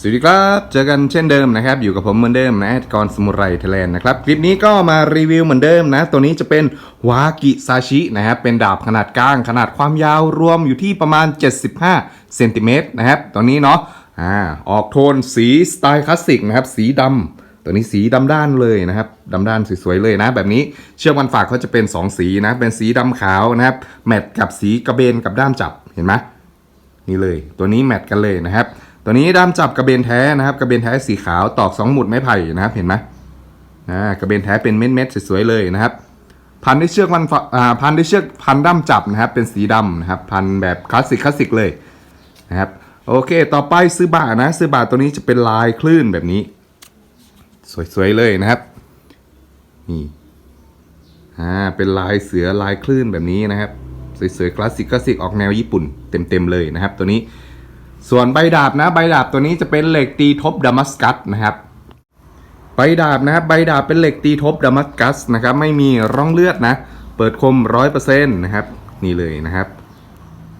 สวัสดีครับ เจอกันเช่นเดิมนะครับ อยู่กับผมเหมือนเดิมนะกรสมุไรไทยแลนด์นะครับ คลิปนี้ก็มารีวิวเหมือนเดิมนะ ตัวนี้จะเป็นวากิซาชินะครับ เป็นดาบขนาดกลาง ขนาดความยาวรวมอยู่ที่ประมาณ 75เซนติเมตรนะครับตัวนี้เนาะอ่าออกโทนสีสไตล์คลาสสิกนะครับ สีดำตัวนี้สีดำด้านเลยนะครับดำด้านสวยๆเลยนะ แบบนี้เชือกมันฝากเขาจะเป็น 2 สีนะ เป็นสีดำขาวนะครับ แมทกับสีกระเบนกับด้ามจับเห็นไหมนี่เลย ตัวนี้แมทกันเลยนะครับ ตัวนี้ด้ามจับกระเบนแท้นะครับ กระเบนแท้สีขาวตอกสองหมุดไม้ไผ่นะครับ เห็นไหมอ่ากระเบนแท้เป็นเม็ดๆสวยๆเลยนะครับ พันด้วยเชือกมันฝอ่าพันด้วยเชือกพันด้ามจับนะครับ เป็นสีดำนะครับ พันแบบคลาสสิกคลาสสิกเลยนะครับโอเค ต่อไปซื้อบานะซื้อบาตัวนี้จะเป็นลายคลื่นแบบนี้ สวยๆเลยนะครับนี่อ่าเป็นลายเสือลายคลื่นแบบนี้นะครับสวยๆคลาสสิกคลาสสิกออกแนวญี่ปุ่นเต็มๆเลยนะครับ ตัวนี้ ส่วนใบดาบนะใบดาบตัวนี้จะเป็นเหล็กตีทบดามัสกัสนะครับใบดาบนะครับใบดาบเป็นเหล็กตีทบดามัสกัสนะครับไม่มีร่องเลือดนะ เปิดคมร้อยเปอร์เซ็นต์นะครับนี่เลยนะครับ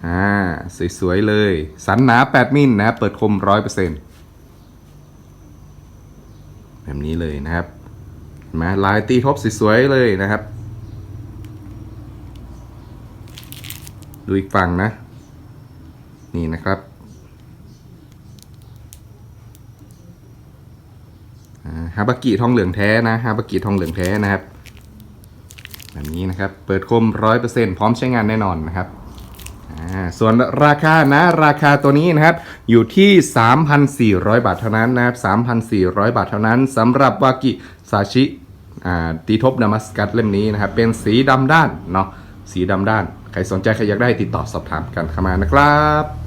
อ่าสวยๆเลย สันหนา 8 มิลนะครับเปิดคมร้อยเปอร์เซ็นต์แบบนี้เลยนะครับเห็นไหมาลายตีทบสวยๆเลยนะครับ ดูอีกฝั่งนะ นี่นะครับ อ่า ฮาบากิทองเหลืองแท้นะฮาบากิทองเหลืองแท้นะครับ แบบนี้นะครับ เปิดคมร้อยเปอร์เซ็นต์พร้อมใช้งานแน่นอนนะครับส่วนราคานะราคาตัวนี้นะครับอยู่ที่ 3,400 บาทเท่านั้นนะครับ 3,400 บาทเท่านั้นสำหรับวากิซาชิตีทบนามัสกัสเล่มนี้นะครับ เป็นสีดำด้านเนาะสีดำด้าน ใครสนใจใครอยากได้ติดต่อสอบถามกันเข้ามานะครับ